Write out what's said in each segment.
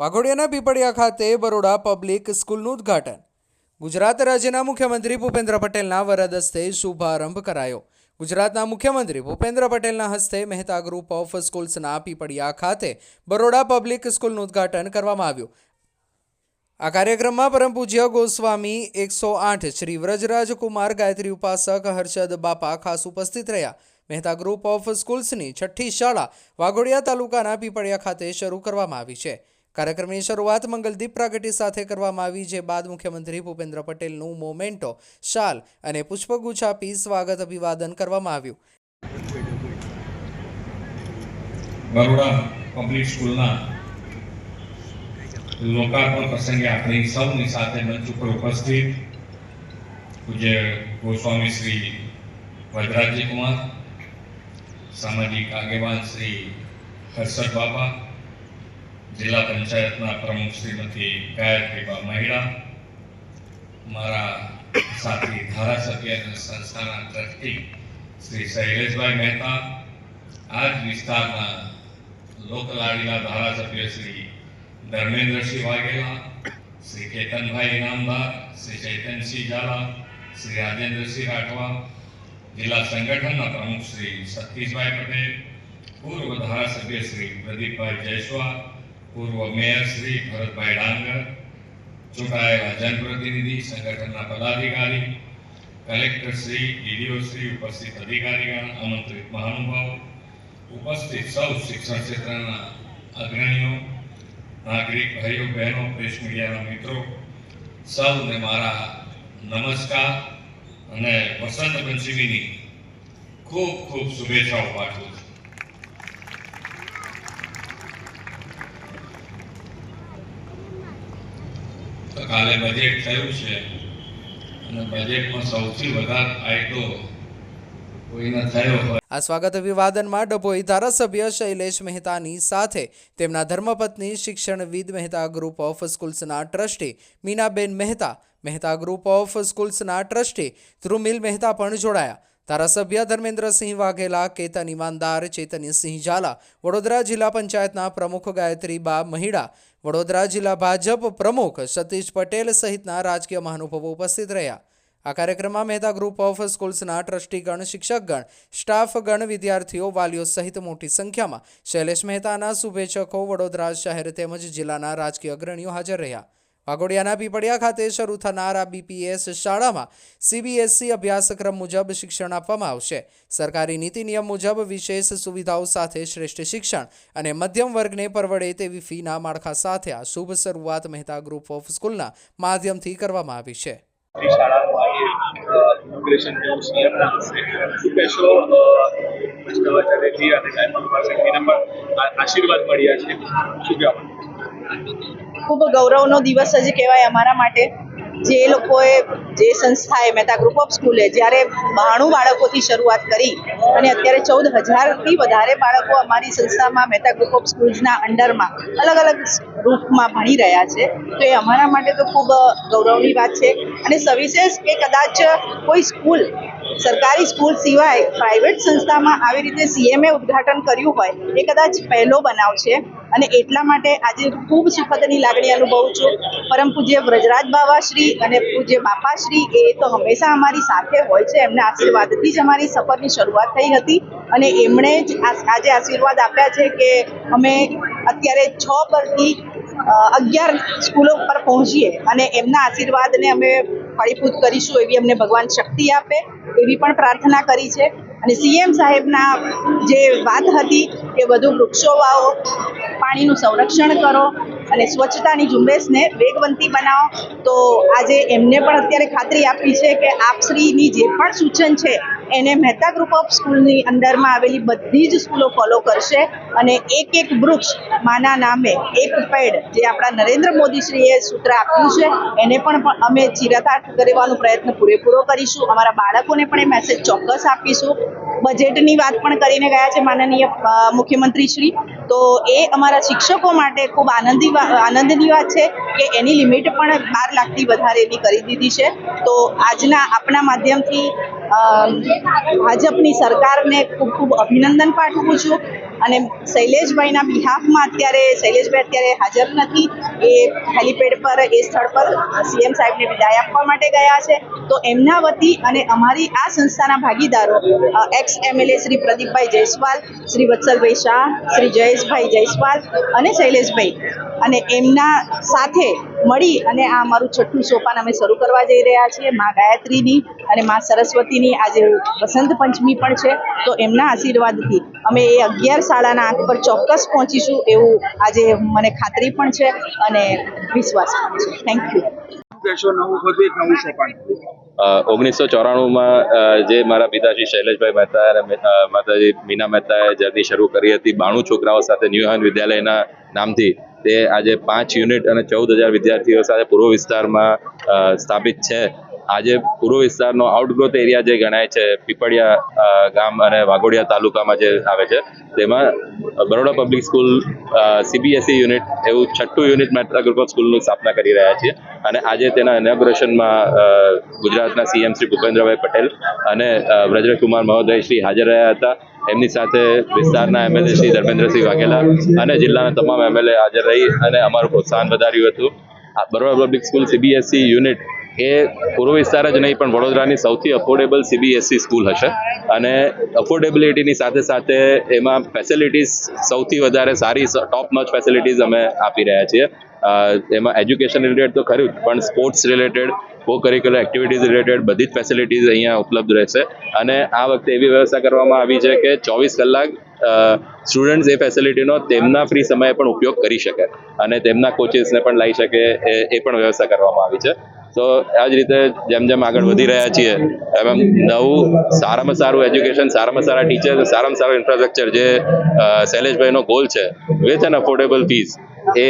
વાઘોડિયાના પીપળિયા ખાતે બરોડા પબ્લિક સ્કૂલનું ઉદ્ઘાટન. ગુજરાત રાજ્યના મુખ્યમંત્રી ભૂપેન્દ્ર પટેલના વરદ હસ્તે શુભારંભ કરાયો. ગુજરાતના મુખ્યમંત્રી ભૂપેન્દ્ર પટેલના હસ્તે મહેતા ગ્રુપ ઓફ સ્કૂલ્સના પીપળિયા ખાતે બરોડા પબ્લિક સ્કૂલનું ઉદ્ઘાટન કરવામાં આવ્યું. આ કાર્યક્રમમાં પરમ પૂજ્ય ગોસ્વામી એકસો આઠ, શ્રી વ્રજરાજ કુમાર, ગાયત્રી ઉપાસક, હર્ષદ બાપા ખાસ ઉપસ્થિત રહ્યા. મહેતા ગ્રુપ ઓફ સ્કૂલ્સની છઠ્ઠી શાળા વાઘોડિયા તાલુકાના પીપળિયા ખાતે શરૂ કરવામાં આવી છે. કાર્યક્રમની શરૂઆત મંગલદીપ પ્રાગટ્ય સાથે કરવામાં આવી, જે બાદ મુખ્યમંત્રી ભૂપેન્દ્ર પટેલનું મોમેન્ટો, શાલ અને પુષ્પગુચ્છ આપી સ્વાગત અભિવાદન કરવામાં આવ્યું. બરોડા પબ્લિક સ્કૂલના લોકાર્પણ પ્રસંગે આપણી સૌની સાથે મંચ ઉપર ઉપસ્થિત પૂજ્ય ગોસ્વામી શ્રી વજરાજી કુમાર, સામાજિક આગેવાન શ્રી હર્ષદ બાબા જિલ્લા પંચાયતના પ્રમુખ શ્રીમતી ગાયત્રીબા મહિડા, મારા સાથી ધારાસભ્ય અને સંસ્થાના ટ્રસ્ટી શ્રી શૈલેષભાઈ મહેતા આ જ વિસ્તારના લોકલાડીલા ધારાસભ્ય શ્રી ધર્મેન્દ્રસિંહ વાઘેલા, શ્રી કેતનભાઈ ઇનામદાર, શ્રી ચૈતનસિંહ ઝાલા, શ્રી રાજેન્દ્રસિંહ રાઠવા, જિલ્લા સંગઠનના પ્રમુખ શ્રી સતીશભાઈ પટેલ, પૂર્વ ધારાસભ્ય શ્રી પ્રદીપભાઈ જયસ્વાલ પૂર્વ મેયર શ્રી ભરતભાઈ ડાંગર, ચૂંટાયેલા જનપ્રતિનિધિ, સંગઠનના પદાધિકારી, કલેક્ટર શ્રી ડીડીઓ શ્રી, ઉપસ્થિત અધિકારીગણ, આમંત્રિત મહાનુભાવો, ઉપસ્થિત સૌ શિક્ષણ ક્ષેત્રના અગ્રણીઓ, નાગરિક ભાઈઓ, બહેનો, પ્રેસ મીડિયાના મિત્રો, સૌને મારા નમસ્કાર અને વસંત પંચમીની ખૂબ ખૂબ શુભેચ્છાઓ પાઠવું છું. કાલે બજેટ થયું છે. અને બજેટમાં સૌથી વધારે ફાયદો આ સ્વાગત અભિવાદનમાં ડભોઈ ધારાસભ્ય શૈલેષ મહેતાની સાથે તેમના ધર્મપત્ની શિક્ષણવિદ Mehta group of સ્કૂલ્સના trustee Meenaben Mehta Mehta group of સ્કૂલ્સના trustee Dhrumil Mehta પણ જોડાયા. ધારાસભ્ય ધર્મેન્દ્રસિંહ વાઘેલા, કેતન ઇમાનદાર ચૈતન્યસિંહ ઝાલા, વડોદરા જિલ્લા પંચાયતના પ્રમુખ ગાયત્રીબા મહિડા, વડોદરા જિલ્લા ભાજપ પ્રમુખ સતીશ પટેલ સહિતના રાજકીય મહાનુભાવો ઉપસ્થિત રહ્યા. આ કાર્યક્રમમાં મહેતા ગ્રુપ ઓફ સ્કૂલ્સના ટ્રસ્ટીગણ, શિક્ષકગણ, સ્ટાફગણ, વિદ્યાર્થીઓ, વાલીઓ સહિત મોટી સંખ્યામાં શૈલેષ મહેતાના શુભેચ્છકો વડોદરા શહેર તેમજ જિલ્લાના રાજકીય અગ્રણીઓ હાજર રહ્યા. વાઘોડિયાના પીપળિયા ખાતે શરૂ થનાર આ બીપીએસ શાળામાં સીબીએસઈ અભ્યાસક્રમ મુજબ શિક્ષણ આપવામાં આવશે. સરકારી નીતિ નિયમ મુજબ વિશેષ સુવિધાઓ સાથે શ્રેષ્ઠ શિક્ષણ અને મધ્યમ વર્ગને પરવડે તેવી ફીના માળખા સાથે આ શુભ શરૂઆત મહેતા ગ્રુપ ઓફ સ્કૂલના માધ્યમથી કરવામાં આવી છે. આશીર્વાદ મળ્યા છે. શું કહેવા ખૂબ ગૌરવનો દિવસ જ કહેવાય અમારા માટે. જે લોકોએ જે સંસ્થાએ મહેતા ગ્રુપ ઓફ સ્કૂલે જ્યારે બાણું બાળકોથી શરૂઆત કરી અને અત્યારે ચૌદ હજારથી વધારે બાળકો અમારી સંસ્થામાં મહેતા ગ્રુપ ઓફ સ્કૂલ્સના અંડરમાં, અલગ અલગ રૂપમાં ભણી રહ્યા છે. તો એ અમારા માટે તો ખૂબ ગૌરવની વાત છે. અને સવિશેષ કે કદાચ કોઈ સ્કૂલ સરકારી સ્કૂલ સિવાય પ્રાઇવેટ સંસ્થામાં આવી રીતે સીએમએ ઉદ્ઘાટન કર્યું હોય, એ કદાચ પહેલો બનાવ છે. અને એટલા માટે આજે ખૂબ સુખદની લાગણી અનુભવું છું. પરમ પૂજ્ય વ્રજરાજ બાવાશ્રી અને પૂજ્ય બાપાશ્રી એ તો હંમેશા અમારી સાથે હોય છે. એમના આશીર્વાદથી જ અમારી સફરની શરૂઆત થઈ હતી. અને એમણે જ આજે આશીર્વાદ આપ્યા છે કે અમે અત્યારે છ પરથી અગિયાર સ્કૂલો પર પહોંચીએ. અને એમના આશીર્વાદને અમે ફળીભૂત કરીશું એવી અમને ભગવાન શક્તિ આપે, એવી પણ પ્રાર્થના કરી છે. અને સીએમ સાહેબના જે વાત હતી કે વધુ વૃક્ષો વાવો, પાણીનું સંરક્ષણ કરો અને સ્વચ્છતાની ઝુંબેશને વેગવંતી બનાવો. તો આજે એમને પણ અત્યારે ખાતરી આપી છે કે આપશ્રીની જે પણ સૂચન છે, એને મહેતા ગ્રુપ ઓફ સ્કૂલની અંદરમાં આવેલી બધી જ સ્કૂલો ફોલો કરશે. અને એક એક વૃક્ષ માના નામે એક પેડ જે આપણા નરેન્દ્ર મોદીશ્રીએ સૂત્ર આપ્યું છે, એને પણ અમે ચિરતાર્થ કરવાનો પ્રયત્ન પૂરેપૂરો કરીશું. અમારા બાળકોને પણ એ મેસેજ ચોક્કસ આપીશું. બજેટની વાત પણ કરીને ગયા છે માનનીય મુખ્યમંત્રીશ્રી. મુખ્યમંત્રી શ્રી તો એ અમારા શિક્ષકો માટે ખૂબ આનંદી આનંદની વાત છે કે એની લિમિટ પણ બાર લાખથી વધારે એની કરી દીધી છે. તો આજના આપણા માધ્યમથી ભાજપની સરકારને ખૂબ ખૂબ અભિનંદન પાઠવું છું અને શૈલેષભાઈના બિહાફમાં અત્યારે, શૈલેષભાઈ અત્યારે હાજર નથી, એ હેલિપેડ પર, એ સ્થળ પર સીએમ સાહેબને વિદાય આપવા માટે ગયા છે. તો એમના વતી અને અમારી આ સંસ્થાના ભાગીદારો એક્સ એમએલએ શ્રી પ્રદીપભાઈ જયસ્વાલ, શ્રી વત્સલભાઈ શાહ, શ્રી જયેશભાઈ જયસ્વાલ અને શૈલેષભાઈ. અને એમના સાથે મળી અને આ અમારું છઠ્ઠું સોપાન અમે શરૂ કરવા જઈ રહ્યા છીએ. મા ગાયત્રીની અને મા સરસ્વતીની આજે વસંત પંચમી પણ છે તો એમના આશીર્વાદથી અમે એ અગિયાર શાળાના આંખ પર ચોક્કસ પહોંચીશું એવું આજે મને ખાતરી પણ છે અને વિશ્વાસ પણ છે. થેન્ક યુ ઓગણીસો ચોરાણુંમાં જે મારા પિતાશ્રી શૈલેષભાઈ મહેતા અને માતાજી મીના મહેતાએ જર્ની શરૂ કરી હતી. બાણું છોકરાઓ સાથે ન્યૂહન વિદ્યાલયના નામથી તે આજે પાંચ યુનિટ અને ચૌદ હજાર વિદ્યાર્થીઓ સાથે પૂર્વ વિસ્તારમાં સ્થાપિત છે. આજે પૂર્વ વિસ્તારનો આઉટગ્રોથ એરિયા જે ગણાય છે, પીપળિયા ગામ અને વાઘોડિયા તાલુકામાં જે આવે છે, તેમાં Baroda public school CBSE unit એવું છઠ્ઠું યુનિટ મેટ્રા ગ્રુપ ઓફ સ્કૂલની સ્થાપના કરી રહ્યા છીએ. અને આજે તેના ઇનોગ્રેશનમાં ગુજરાતના સીએમ શ્રી ભૂપેન્દ્રભાઈ પટેલ અને વ્રજકુમાર મહોદય શ્રી હાજર રહ્યા હતા. એમની સાથે વિસ્તારના એમએલએ શ્રી ધર્મેન્દ્રસિંહ વાઘેલા અને જિલ્લાના તમામ એમએલએ હાજર રહી અને અમારું પ્રોત્સાહન વધાર્યું હતું. Baroda public school CBSE unit એ પૂર્વ વિસ્તાર જ નહીં, પણ વડોદરાની સૌથી અફોર્ડેબલ સીબીએસઈ સ્કૂલ હશે. અને અફોર્ડેબિલિટીની સાથે સાથે એમાં ફેસિલિટીઝ સૌથી વધારે સારી ટોપ નોચ ફેસિલિટીઝ અમે આપી રહ્યા છીએ. એમાં એજ્યુકેશન રિલેટેડ તો ખરું જ, પણ sports related co curricular activities related બધી જ ફેસિલિટીઝ અહીંયા ઉપલબ્ધ રહેશે. અને આ વખતે એવી વ્યવસ્થા કરવામાં આવી છે કે ચોવીસ કલાક સ્ટુડન્ટ્સ એ ફેસિલિટીનો તેમના ફ્રી સમયે પણ ઉપયોગ કરી શકે. અને તેમના કોચિસને પણ લઈ શકે એ પણ વ્યવસ્થા કરવામાં આવી છે. તો આ જ રીતે જેમ જેમ આગળ વધી રહ્યા છીએ એમ એમ નવું સારામાં સારું એજ્યુકેશન સારામાં સારા ટીચર સારામાં સારું ઇન્ફ્રાસ્ટ્રક્ચર જે શૈલેષભાઈનો ગોલ છે વિથ એન અફોર્ડેબલ ફીસ એ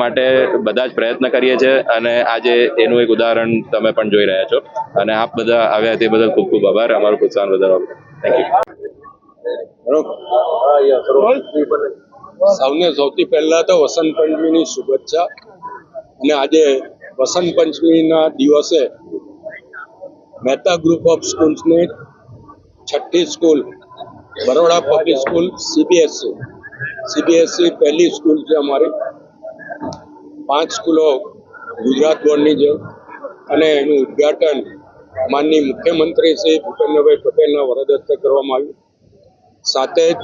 માટે બધા જ પ્રયત્ન કરીએ છીએ અને આજે એનું એક ઉદાહરણ તમે પણ જોઈ રહ્યા છો. અને આપ બધા આવ્યા તે બદલ ખૂબ ખૂબ આભાર. અમારું પ્રોત્સાહન વધારવા થેન્ક યુ સૌને સૌથી પહેલા તો વસંત પંચમીની શુભેચ્છા. અને આજે વસંત પંચમીના દિવસે મહેતા ગ્રુપ ઓફ સ્કૂલ્સની છઠ્ઠી school Baroda public school CBSC CBSC પહેલી સ્કૂલ છે અમારી. પાંચ સ્કૂલો ગુજરાત બોર્ડની છે. અને એનું ઉદ્ઘાટન માનની મુખ્યમંત્રી શ્રી ભૂપેન્દ્રભાઈ પટેલના વરદ હસ્તે કરવામાં આવ્યું. સાથે જ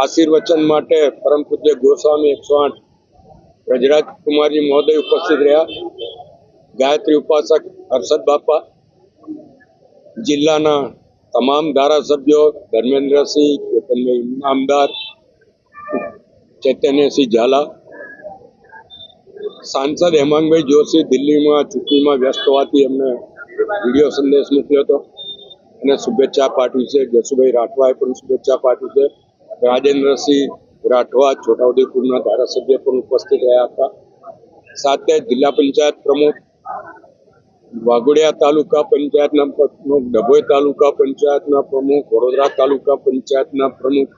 આશીર્વચન માટે પરમ પૂજ્ય ગોસ્વામી એકસો આઠ રજરાજ કુમારજી મહોદય ઉપસ્થિત રહ્યા. ગાયત્રી ઉપાસક હર્ષદ બાપા, જિલ્લાના તમામ ધારાસભ્યો ધર્મેન્દ્રસિંહ, કેતનભાઈ ઇનામદાર ચૈતન્યસિંહ ઝાલા, સાંસદ હેમાંગભાઈ જોશી દિલ્હીમાં ચૂંટણીમાં વ્યસ્ત હોવાથી એમને વીડિયો સંદેશ મોકલ્યો હતો. અને શુભેચ્છા પાઠવી છે. જસુભાઈ રાઠવાએ પણ શુભેચ્છા પાઠવી છે. રાજેન્દ્રસિંહ રાઠવા છોટાઉદેપુરના ધારાસભ્ય પણ ઉપસ્થિત રહ્યા હતા. સાથે જિલ્લા પંચાયત પ્રમુખ વાઘોડિયા તાલુકા પંચાયતના પ્રમુખ, ડભોઈ તાલુકા પંચાયતના પ્રમુખ, વડોદરા તાલુકા પંચાયતના પ્રમુખ,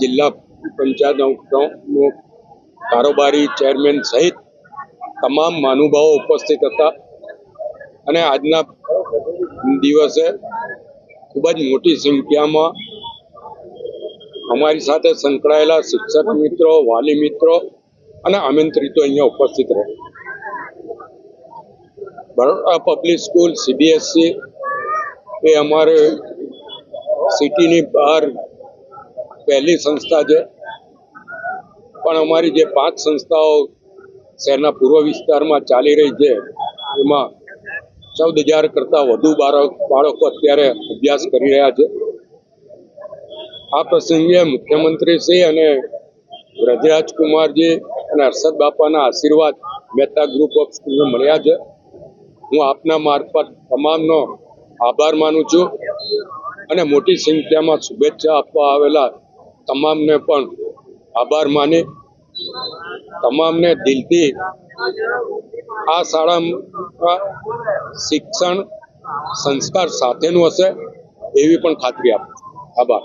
જિલ્લા પંચાયતના ઉપપ્રમુખ, કારોબારી ચેરમેન સહિત તમામ મહાનુભાવો ઉપસ્થિત હતા. અને આજના દિવસે ખૂબ જ મોટી સંખ્યામાં અમારી સાથે સંકળાયેલા શિક્ષક મિત્રો, વાલી મિત્રો અને આમંત્રિતો અહીંયા ઉપસ્થિત રહે. બરોડા પબ્લિક સ્કૂલ સીબીએસસી એ અમારે સિટીની બહાર પહેલી સંસ્થા છે. પણ અમારી જે પાંચ સંસ્થાઓ શહેરના પૂર્વ વિસ્તારમાં ચાલી રહી છે, એમાં ચૌદ હજાર કરતાં વધુ બાળક, બાળકો અત્યારે અભ્યાસ કરી રહ્યા છે. આ પ્રસંગે મુખ્યમંત્રીશ્રી અને વ્રજરાજ કુમારજી અને હર્ષદ બાપાના આશીર્વાદ મહેતા ગ્રુપ ઓફ સ્કૂલને મળ્યા છે. હું આપના મારફત તમામનો આભાર માનું છું અને મોટી સંખ્યામાં શુભેચ્છા આપવા આવેલા તમામને પણ આભાર માની તમામને દિલથી આ શાળામાં શિક્ષણ સંસ્કાર સાથેનું હશે એવી પણ ખાતરી આપું આભાર.